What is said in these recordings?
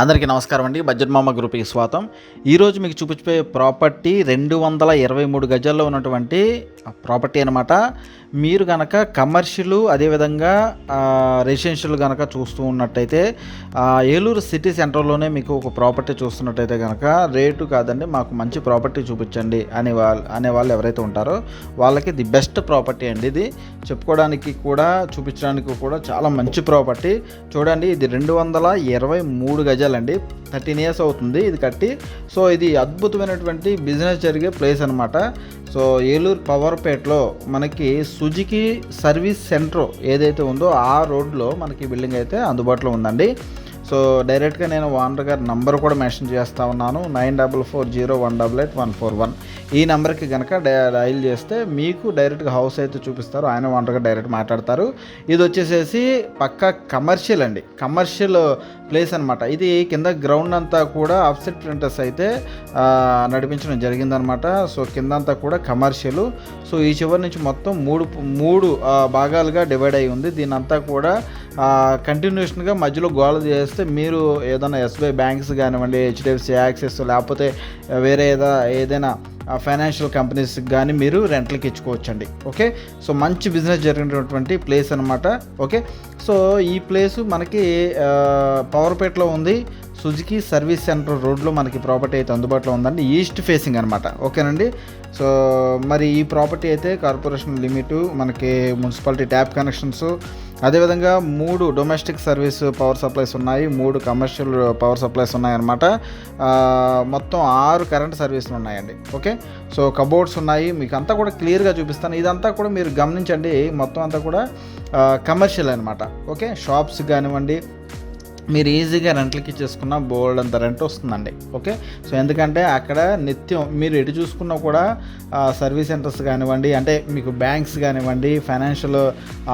అందరికీ నమస్కారం అండి. బడ్జెట్ మామ గ్రూప్కి స్వాగతం. ఈరోజు మీకు చూపించే ప్రాపర్టీ రెండు వందల ఇరవై మూడు గజాల్లో ఉన్నటువంటి ప్రాపర్టీ అనమాట మీరు కనుక కమర్షియల్ అదేవిధంగా రెసిడెన్షియల్ కనుక చూస్తూ ఉన్నట్టయితే ఏలూరు సిటీ సెంటర్లోనే మీకు ఒక ప్రాపర్టీ చూస్తున్నట్టయితే కనుక రేటు కాదండి మాకు మంచి ప్రాపర్టీ చూపించండి అనే వాళ్ళు అనే వాళ్ళు ఎవరైతే ఉంటారో వాళ్ళకి ది బెస్ట్ ప్రాపర్టీ అండి ఇది. చెప్పుకోవడానికి కూడా చూపించడానికి కూడా చాలా మంచి ప్రాపర్టీ చూడండి ఇది రెండు వందల ఇరవై మూడు గజాలండి. థర్టీన్ ఇయర్స్ అవుతుంది ఇది కట్టి. సో ఇది అద్భుతమైనటువంటి బిజినెస్ జరిగే ప్లేస్ అనమాట సో ఏలూరు పవర్పేటలో మనకి సుజుకి సర్వీస్ సెంటర్ ఏదైతే ఉందో ఆ రోడ్లో మనకి బిల్డింగ్ అయితే అందుబాటులో ఉందండి. సో డైరెక్ట్గా నేను ఓనర్ గారి నంబర్ కూడా మెన్షన్ చేస్తా ఉన్నాను. Nine double four zero one double eight one four one. ఈ నెంబర్కి కనుక డయల్ చేస్తే మీకు డైరెక్ట్గా హౌస్ అయితే చూపిస్తారు. ఆయన ఓనర్గా డైరెక్ట్ మాట్లాడతారు. ఇది వచ్చేసేసి పక్క కమర్షియల్ అండి. కమర్షియల్ ప్లేస్ అనమాట ఇది కింద గ్రౌండ్ అంతా కూడా ఆఫ్సెట్ ప్రింటర్స్ అయితే నడిపించడం జరిగిందనమాట సో కింద అంతా కూడా కమర్షియల్. సో ఈ చివరి నుంచి మొత్తం మూడు మూడు భాగాలుగా డివైడ్ అయి ఉంది. దీని అంతా కూడా కంటిన్యూషన్గా మధ్యలో గోల చేస్తే మీరు ఏదైనా ఎస్బీఐ బ్యాంక్స్ కానివ్వండి హెచ్డిఎఫ్సి యాక్సెస్ లేకపోతే వేరే ఏదా ఏదైనా ఫైనాన్షియల్ కంపెనీస్కి కానీ మీరు రెంట్లకి ఇచ్చుకోవచ్చండి. ఓకే సో మంచి బిజినెస్ జరిగినటువంటి ప్లేస్ అనమాట ఓకే సో ఈ ప్లేస్ మనకి పవర్పేటలో ఉంది. సుజుకి సర్వీస్ సెంటర్ రోడ్లో మనకి ప్రాపర్టీ అయితే అందుబాటులో ఉందండి. ఈస్ట్ ఫేసింగ్ అనమాట ఓకేనండి సో మరి ఈ ప్రాపర్టీ అయితే కార్పొరేషన్ లిమిట్ మనకి మున్సిపాలిటీ ట్యాప్ కనెక్షన్స్ అదేవిధంగా మూడు డొమెస్టిక్ సర్వీస్ పవర్ సప్లైస్ ఉన్నాయి మూడు కమర్షియల్ పవర్ సప్లైస్ ఉన్నాయన్నమాట. మొత్తం ఆరు కరెంట్ సర్వీసులు ఉన్నాయండి. ఓకే సో కబోర్డ్స్ ఉన్నాయి. మీకు అంతా కూడా క్లియర్గా చూపిస్తాను. ఇదంతా కూడా మీరు గమనించండి. మొత్తం అంతా కూడా కమర్షియల్ అనమాట ఓకే షాప్స్ కానివ్వండి మీరు ఈజీగా రెంట్లకి ఇచ్చేసుకున్న బోల్డ్ అంత రెంట్ వస్తుందండి. ఓకే? సో ఎందుకంటే అక్కడ నిత్యం మీరు ఎటు చూసుకున్నా కూడా సర్వీస్ సెంటర్స్ కానివ్వండి అంటే మీకు బ్యాంక్స్ కానివ్వండి ఫైనాన్షియల్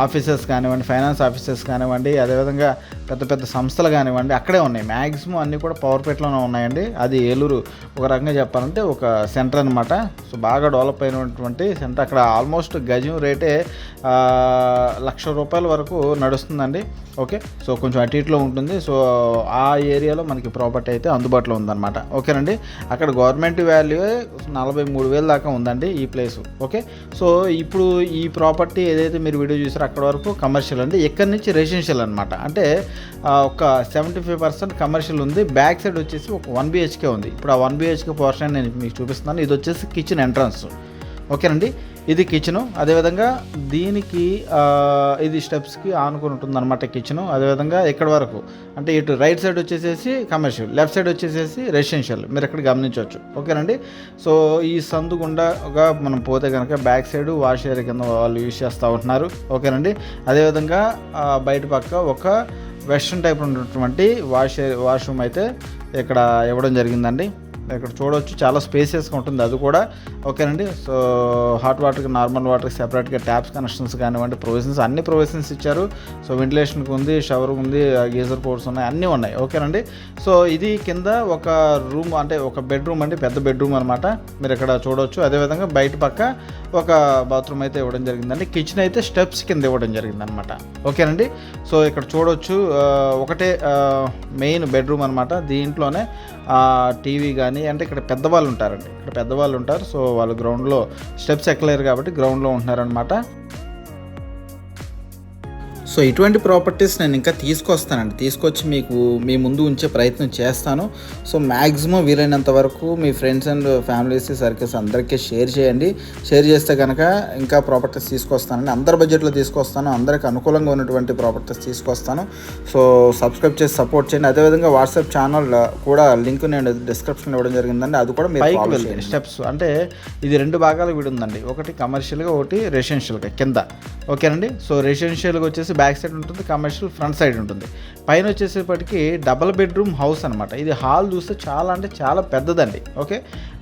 ఆఫీసెస్ కానివ్వండి ఫైనాన్స్ ఆఫీసెస్ కానివ్వండి అదేవిధంగా పెద్ద పెద్ద సంస్థలు కానివ్వండి అక్కడే ఉన్నాయి. మ్యాక్సిమం అన్నీ కూడా పవర్పేట్లోనే ఉన్నాయండి. అది ఏలూరు ఒక రకంగా చెప్పాలంటే ఒక సెంటర్ అనమాట సో బాగా డెవలప్ అయినటువంటి సెంటర్. అక్కడ ఆల్మోస్ట్ గజం రేటే లక్ష రూపాయల వరకు నడుస్తుందండి. ఓకే? సో కొంచెం అటు ఇటులో ఉంటుంది. సో ఆ ఏరియాలో మనకి ప్రాపర్టీ అయితే అందుబాటులో ఉందన్నమాట. ఓకేనండి? అక్కడ గవర్నమెంట్ వాల్యూ నలభై మూడు వేల దాకా ఉందండి ఈ ప్లేస్. ఓకే? సో ఇప్పుడు ఈ ప్రాపర్టీ ఏదైతే మీరు వీడియో చూసారో అక్కడ వరకు కమర్షియల్ అండి. ఎక్కడి నుంచి రెసిడెన్షియల్ అనమాట అంటే ఒక సెవెంటీ ఫైవ్ పర్సెంట్ కమర్షియల్ ఉంది. బ్యాక్ సైడ్ వచ్చేసి ఒక వన్ బిహెచ్కే ఉంది. ఇప్పుడు ఆ వన్ బిహెచ్కే పోర్షన్ నేను మీకు చూపిస్తున్నాను. ఇది వచ్చేసి కిచెన్ ఎంట్రన్స్. ఓకేనండి? ఇది కిచెను అదేవిధంగా దీనికి ఇది స్టెప్స్కి ఆనుకుని ఉంటుంది అనమాట కిచెను అదేవిధంగా ఇక్కడ వరకు అంటే ఇటు రైట్ సైడ్ వచ్చేసేసి కమర్షియల్ లెఫ్ట్ సైడ్ వచ్చేసేసి రెసిడెన్షియల్ మీరు ఇక్కడ గమనించవచ్చు. ఓకేనండి? సో ఈ సందు గుండాగా మనం పోతే కనుక బ్యాక్ సైడ్ వాష్ ఏరియా కింద వాళ్ళు యూజ్ చేస్తూ ఉంటున్నారు. ఓకేనండి? అదేవిధంగా బయట పక్క ఒక వెస్ట్రన్ టైప్ ఉన్నటువంటి వాష్ వాష్రూమ్ అయితే ఇక్కడ ఇవ్వడం జరిగిందండి. ఇక్కడ చూడవచ్చు చాలా స్పేసియస్గా ఉంటుంది. అది కూడా ఓకేనండి. సో హాట్ వాటర్కి నార్మల్ వాటర్కి సెపరేట్గా ట్యాప్స్ కనెక్షన్స్ కానివ్వండి ప్రొవిజన్స్ అన్ని ప్రొవిజన్స్ ఇచ్చారు. సో వెంటిలేషన్కి ఉంది షవర్ ఉంది గీజర్ పోర్ట్స్ ఉన్నాయి అన్నీ ఉన్నాయి. ఓకేనండి. సో ఇది కింద ఒక రూమ్ అంటే ఒక బెడ్రూమ్ అండి. పెద్ద బెడ్రూమ్ అనమాట మీరు ఇక్కడ చూడవచ్చు అదేవిధంగా బయట పక్క ఒక బాత్రూమ్ అయితే ఇవ్వడం జరిగిందండి. కిచెన్ అయితే స్టెప్స్ కింద ఇవ్వడం జరిగిందనమాట ఓకేనండి? సో ఇక్కడ చూడవచ్చు ఒకటే మెయిన్ బెడ్రూమ్ అనమాట దీంట్లోనే టీవీ కానీ అంటే ఇక్కడ పెద్దవాళ్ళు ఉంటారండి. ఇక్కడ పెద్దవాళ్ళు ఉంటారు. సో వాళ్ళు గ్రౌండ్లో స్టెప్స్ ఎక్కలేరు కాబట్టి గ్రౌండ్లో ఉంటున్నారనమాట సో ఇటువంటి ప్రాపర్టీస్ నేను ఇంకా తీసుకొస్తానండి. తీసుకొచ్చి మీకు మీ ముందు ఉంచే ప్రయత్నం చేస్తాను. సో మ్యాక్సిమం వీలైనంత వరకు మీ ఫ్రెండ్స్ అండ్ ఫ్యామిలీస్ సర్కిల్స్ అందరికీ షేర్ చేయండి. షేర్ చేస్తే కనుక ఇంకా ప్రాపర్టీస్ తీసుకొస్తానండి. అందరి బడ్జెట్లో తీసుకొస్తాను. అందరికి అనుకూలంగా ఉన్నటువంటి ప్రాపర్టీస్ తీసుకొస్తాను. సో సబ్స్క్రైబ్ చేసి సపోర్ట్ చేయండి. అదేవిధంగా వాట్సాప్ ఛానల్ కూడా లింక్ నేను డిస్క్రిప్షన్లో ఇవ్వడం జరిగిందండి. అది కూడా మీరు స్టెప్స్ అంటే ఇది రెండు భాగాలు విడి ఉందండి. ఒకటి కమర్షియల్గా ఒకటి రెసిడెన్షియల్గా కింద. ఓకేనండి? సో రెసిడెన్షియల్గా వచ్చేసి బ్యాక్ సైడ్ ఉంటుంది కమర్షియల్ ఫ్రంట్ సైడ్ ఉంటుంది. పైన వచ్చేసేపటికి డబల్ బెడ్రూమ్ హౌస్ అనమాట ఇది హాల్ చూస్తే చాలా అంటే చాలా పెద్దదండి. ఓకే?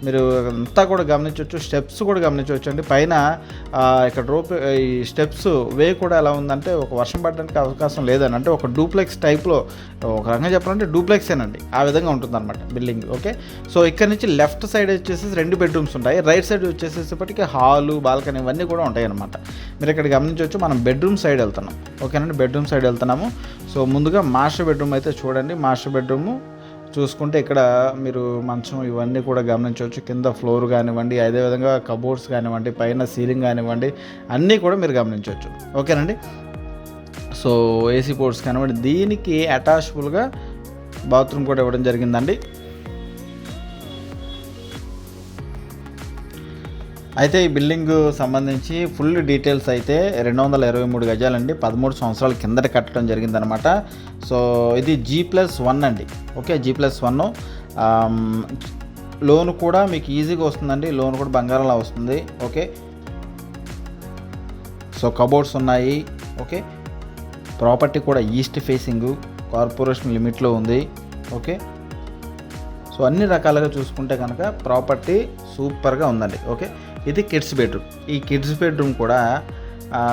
మీరు అంతా కూడా గమనించవచ్చు స్టెప్స్ కూడా గమనించవచ్చు అండి. పైన ఇక్కడ రోప్ ఈ స్టెప్స్ వే కూడా ఎలా ఉందంటే ఒక వర్షం పడడానికి అవకాశం లేదని అంటే ఒక డూప్లెక్స్ టైప్లో ఒక రకంగా చెప్పాలంటే డూప్లెక్స్ ఏనండి ఆ విధంగా ఉంటుంది అనమాట బిల్డింగ్ ఓకే? సో ఇక్కడ నుంచి లెఫ్ట్ సైడ్ వచ్చేసి రెండు బెడ్రూమ్స్ ఉంటాయి. రైట్ సైడ్ వచ్చేసేపటికి హాలు బాల్కనీ ఇవన్నీ కూడా ఉంటాయి అనమాట మీరు ఇక్కడ గమనించవచ్చు మనం బెడ్రూమ్ సైడ్ వెళ్తున్నాం ఓకేనండి? బెడ్రూమ్ సైడ్ వెళ్తున్నాము. సో ముందుగా మాస్టర్ బెడ్రూమ్ అయితే చూడండి. మాస్టర్ బెడ్రూము చూసుకుంటే ఇక్కడ మీరు మంచం ఇవన్నీ కూడా గమనించవచ్చు. కింద ఫ్లోర్ కానివ్వండి అదేవిధంగా కబోర్డ్స్ కానివ్వండి పైన సీలింగ్ కానివ్వండి అన్నీ కూడా మీరు గమనించవచ్చు. ఓకేనండి? సో ఏసీ పోర్ట్స్ కానివ్వండి దీనికి అటాచబుల్గా బాత్రూమ్ కూడా ఇవ్వడం జరిగిందండి. అయితే ఈ బిల్డింగ్ సంబంధించి ఫుల్ డీటెయిల్స్ అయితే రెండు వందల ఇరవై మూడు గజాలండి. పదమూడు సంవత్సరాల కిందట కట్టడం జరిగిందనమాట సో ఇది జీ ప్లస్ వన్ అండి. Okay G plus one. Loan కూడా మీకు ఈజీగా వస్తుందండి. లోన్ కూడా బంగారంలో వస్తుంది. ఓకే. సో కబోర్డ్స్ ఉన్నాయి. ఓకే. ప్రాపర్టీ కూడా ఈస్ట్ ఫేసింగ్ కార్పొరేషన్ లిమిట్లో ఉంది. ఓకే. సో అన్ని రకాలుగా చూసుకుంటే కనుక ప్రాపర్టీ సూపర్గా ఉందండి. ఓకే. ఇది కిడ్స్ బెడ్రూమ్ ఈ కిడ్స్ బెడ్రూమ్ కూడా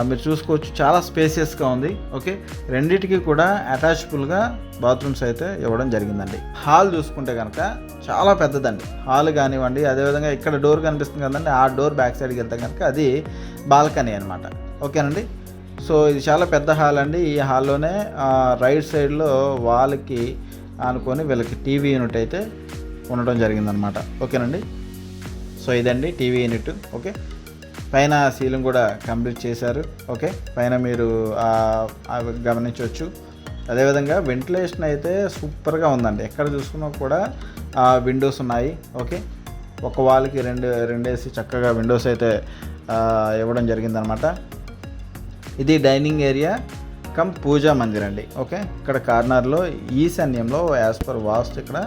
మీరు చూసుకోవచ్చు చాలా స్పేసియస్గా ఉంది. ఓకే రెండిటికి కూడా అటాచబుల్గా బాత్రూమ్స్ అయితే ఇవ్వడం జరిగిందండి. హాల్ చూసుకుంటే కనుక చాలా పెద్దదండి. హాల్ కానివ్వండి అదేవిధంగా ఇక్కడ డోర్ కనిపిస్తుంది కదండి ఆ డోర్ బ్యాక్ సైడ్కి వెళ్తే కనుక అది బాల్కనీ అనమాట ఓకేనండి సో ఇది చాలా పెద్ద హాల్ అండి. ఈ హాల్లోనే రైట్ సైడ్లో వాళ్ళకి అనుకొని వీళ్ళకి టీవీ యూనిట్ అయితే ఉండడం జరిగిందనమాట ఓకేనండి సో ఇదండి టీవీ యూనిట్ ఓకే? పైన సీలింగ్ కూడా కంప్లీట్ చేశారు ఓకే? పైన మీరు ఆ, గమనించవచ్చు. అదేవిధంగా వెంటిలేషన్ అయితే సూపర్గా ఉందండి. ఎక్కడ చూసుకున్నా కూడా విండోస్ ఉన్నాయి ఓకే? ఒక వాళ్ళకి రెండు రెండేసి చక్కగా విండోస్ అయితే ఇవ్వడం జరిగిందనమాట. ఇది dining area cum puja mandir అండి ఓకే? ఇక్కడ కార్నర్లో ఈశాన్యంలో యాజ్ పర్ వాస్తు ఇక్కడ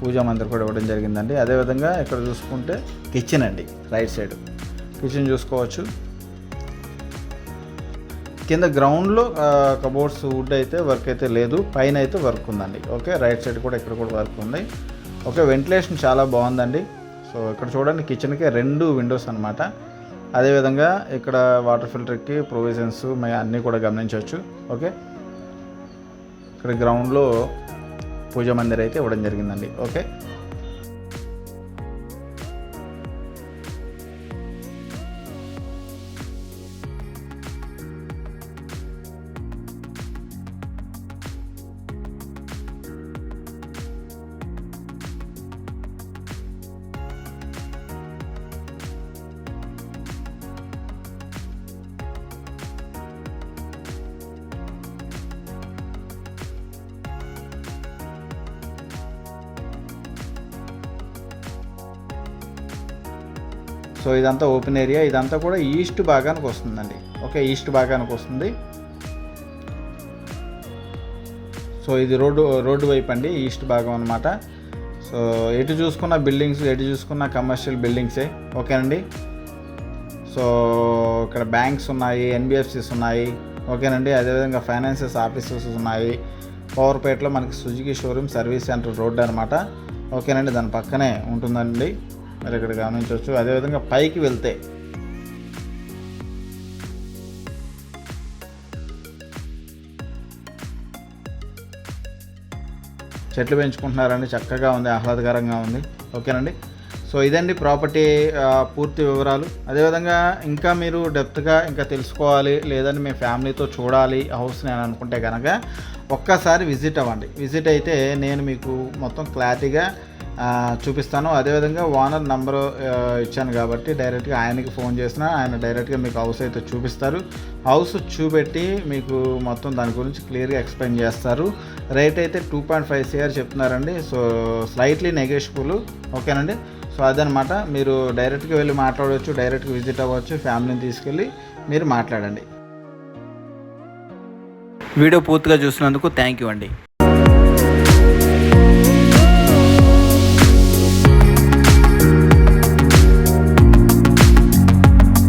పూజా మందిర్ కూడా ఇవ్వడం జరిగిందండి. అదేవిధంగా ఇక్కడ చూసుకుంటే కిచెన్ అండి రైట్ సైడ్ కిచెన్ చూసుకోవచ్చు. కింద గ్రౌండ్లో కబోర్డ్స్ వుడ్ అయితే వర్క్ అయితే లేదు. పైన అయితే వర్క్ ఉందండి. ఓకే రైట్ సైడ్ కూడా ఇక్కడ కూడా వర్క్ ఉంది. ఓకే వెంటిలేషన్ చాలా బాగుందండి. సో ఇక్కడ చూడండి కిచెన్కి రెండు విండోస్ అనమాట అదేవిధంగా ఇక్కడ వాటర్ ఫిల్టర్కి ప్రొవిజన్స్ అన్నీ కూడా గమనించవచ్చు. ఓకే ఇక్కడ గ్రౌండ్లో పూజా మందిర్ అయితే ఇవ్వడం జరిగిందండి. ఓకే? సో ఇదంతా ఓపెన్ ఏరియా. ఇదంతా కూడా ఈస్ట్ భాగానికి వస్తుందండి. ఓకే ఈస్ట్ భాగానికి వస్తుంది. సో ఇది రోడ్డు రోడ్డు వైపు అండి ఈస్ట్ భాగం అనమాట సో ఎటు చూసుకున్న బిల్డింగ్స్ ఎటు చూసుకున్న కమర్షియల్ బిల్డింగ్సే. ఓకేనండి? సో ఇక్కడ బ్యాంక్స్ ఉన్నాయి ఎన్బిఎఫ్సిస్ ఉన్నాయి. ఓకేనండి? అదేవిధంగా ఫైనాన్సెస్ ఆఫీసెస్ ఉన్నాయి. పవర్పేటలో మనకి Suzuki showroom service centre road అనమాట ఓకేనండి? దాని పక్కనే ఉంటుందండి. మీరు ఇక్కడ గమనించవచ్చు. అదేవిధంగా పైకి వెళ్తే చెట్లు పెంచుకుంటున్నారండి చక్కగా ఉంది ఆహ్లాదకరంగా ఉంది. ఓకేనండి? సో ఇదండి ప్రాపర్టీ పూర్తి వివరాలు. అదేవిధంగా ఇంకా మీరు డెప్త్గా ఇంకా తెలుసుకోవాలి లేదని మీ ఫ్యామిలీతో చూడాలి హౌస్ని అని అనుకుంటే కనుక ఒక్కసారి విజిట్ అవ్వండి. విజిట్ అయితే నేను మీకు మొత్తం క్లారిటీగా చూపిస్తాను. అదేవిధంగా ఓనర్ నంబర్ ఇచ్చాను కాబట్టి డైరెక్ట్గా ఆయనకి ఫోన్ చేసిన ఆయన డైరెక్ట్గా మీకు హౌస్ అయితే చూపిస్తారు. హౌస్ చూపెట్టి మీకు మొత్తం దాని గురించి క్లియర్గా ఎక్స్ప్లెయిన్ చేస్తారు. రేట్ అయితే టూ పాయింట్ ఫైవ్ సిఆర్ చెప్తున్నారండి. So slightly negotiable. ఓకేనండి? సో అదనమాట మీరు డైరెక్ట్గా వెళ్ళి మాట్లాడవచ్చు డైరెక్ట్గా విజిట్ అవ్వచ్చు ఫ్యామిలీని తీసుకెళ్ళి మీరు మాట్లాడండి. వీడియో పూర్తిగా చూసినందుకు థ్యాంక్ యూ అండి.